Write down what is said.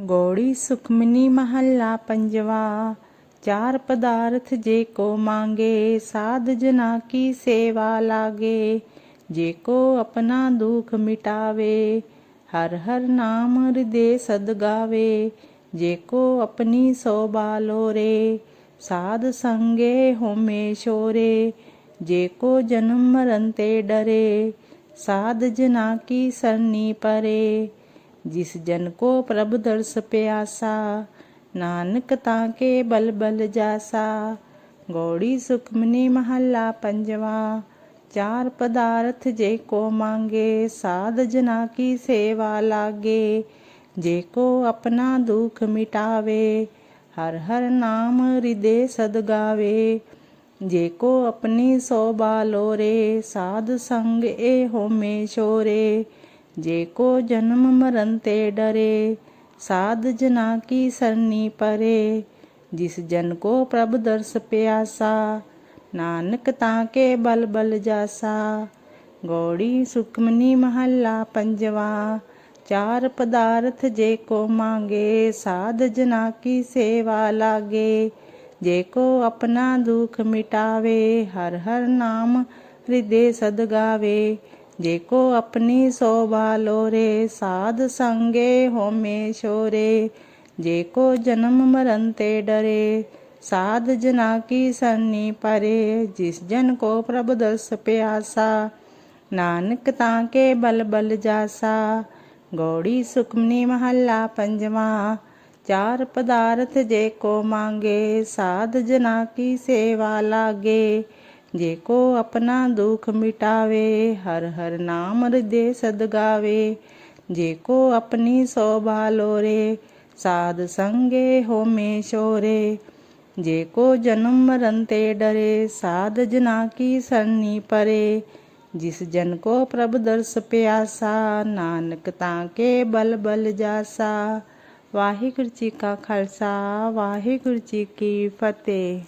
ਗੋੜੀ ਸੁਖਮਨੀ ਮਹੱਲਾ ਪੰਜਵਾ, ਚਾਰ ਪਦਾਰਥ ਜੇ ਕੋ ਮੰਗੇ, ਸਾਧ ਜਨਾ ਕੀ ਸੇਵਾ ਲਾਗੇ, ਜੇ ਕੋ ਆਪਣਾ ਦੁਖ ਮਿਟਾਵੇ, ਹਰ ਹਰ ਨਾਮ ਹਿਰਦੇ ਸਦ ਗਾਵੇ, ਜੇ ਕੋ ਆਪਣੀ ਸੋਭਾ ਲੋਰੇ, ਸਾਧ ਸੰਗੇ ਹੋਮੇ ਸ਼ੋਰੇ ਜੇ ਕੋ ਜਨਮ ਮਰਨ ਤੇ ਡਰੇ ਜਿਸ ਜਨ ਕੋ ਪ੍ਰਭ ਦਰਸ ਪਿਆਸਾ, ਨਾਨਕ ਤਾਂ ਕੇ ਬਲ ਬਲ ਜਾਸਾ। ਗੋੜੀ ਸੁਖਮਨੀ ਮਹੱਲਾ ਪੰਜਵਾ, ਚਾਰ ਪਦਾਰਥ ਜੇ ਕੋ ਮੰਗੇ, ਸਾਧ ਜਨਾ ਕੀ ਸੇਵਾ ਲਾਗੇ। ਜੇ ਕੋ ਆਪਣਾ ਦੁਖ ਮਿਟਾਵੇ, ਹਰ ਹਰ ਨਾਮ ਹਿਰਦੇ ਸਦ ਗਾਵੇ। ਜੇ ਕੋ ਆਪਣੀ ਸੋਭਾ ਲੋਰੇ, ਸਾਧ ਸੰਗ ਏ ਹੋਮੇ ਸ਼ੋਰੇ ਜੇ ਕੋ ਜਨਮ ਮਰਨ ਤੇ ਡਰੇ, ਸਾਧ ਜਨਾ ਕੀ ਸਰਨੀ ਪਰੇ। ਜਿਸ ਜਨ ਕੋ ਪ੍ਰਭ ਦਰਸ ਪਿਆਸਾ, ਨਾਨਕ ਤਾਂ ਕੇ ਬਲ ਬਲ ਜਾਸਾ। ਗੋੜੀ ਸੁਖਮਨੀ ਮਹੱਲਾ ਪੰਜਵਾ, ਚਾਰ ਪਦਾਰਥ ਜੇ ਕੋ ਮੰਗੇ, ਸਾਧ ਜਨਾ ਕੀ ਸੇਵਾ ਲਾਗੇ। ਜੇ ਕੋ ਆਪਣਾ ਦੁਖ ਮਿਟਾਵੇ, ਹਰ ਹਰ ਨਾਮ ਹਿਰਦੇ ਸਦ ਗਾਵੇ। ਜੇ ਕੋ ਆਪਣੀ ਸੋਭਾ ਲੋਰੇ ਸਾਧ ਸੰਗੇ ਹੋਮੇ ਸ਼ੋਰੇ ਜੇ ਕੋ ਜਨਮ ਮਰਨ ਤੇ ਡਰੇ, ਸਾਧ ਜਨਾ ਕੀ ਸਰਨੀ ਪਰੇ। ਜਿਸ ਜਨ ਕੋ ਪ੍ਰਭ ਦਰਸ ਪਿਆਸਾ, ਨਾਨਕ ਤਾਂ ਕੇ ਬਲ ਬਲ ਜਾਸਾ। ਗੋੜੀ ਸੁਖਮਨੀ ਮਹੱਲਾ ਪੰਜਵਾ, ਚਾਰ ਪਦਾਰਥ ਜੇ ਕੋ ਮੰਗੇ, ਸਾਧ ਜਨਾ ਕੀ ਸੇਵਾ ਲਾਗੇ। ਜੇ ਕੋ ਆਪਣਾ ਦੁਖ ਮਿਟਾਵੇ, ਹਰ ਹਰ ਨਾਮ ਹਿਰਦੇ ਸਦ ਗਾਵੇ। ਜੇ ਕੋ ਆਪਣੀ ਸੋਭਾ ਲੋਰੇ, ਸਾਧ ਸੰਗੇ ਹੋਮੇ ਸ਼ੋਰੇ ਜੇ ਕੋ ਜਨਮ ਮਰਨ ਤੇ ਡਰੇ, ਸਾਧ ਜਨਾ ਕੀ ਸਰਨੀ ਪਰੇ। ਜਿਸ ਜਨ ਕੋ ਪ੍ਰਭ ਦਰਸ ਪਿਆਸਾ, ਨਾਨਕ ਤਾਂ ਕੇ ਬਲ ਬਲ ਜਾਸਾ। ਵਾਹਿਗੁਰੂ ਜੀ ਕਾ ਖਾਲਸਾ, ਵਾਹਿਗੁਰੂ ਜੀ ਕੀ ਫਤਿਹ।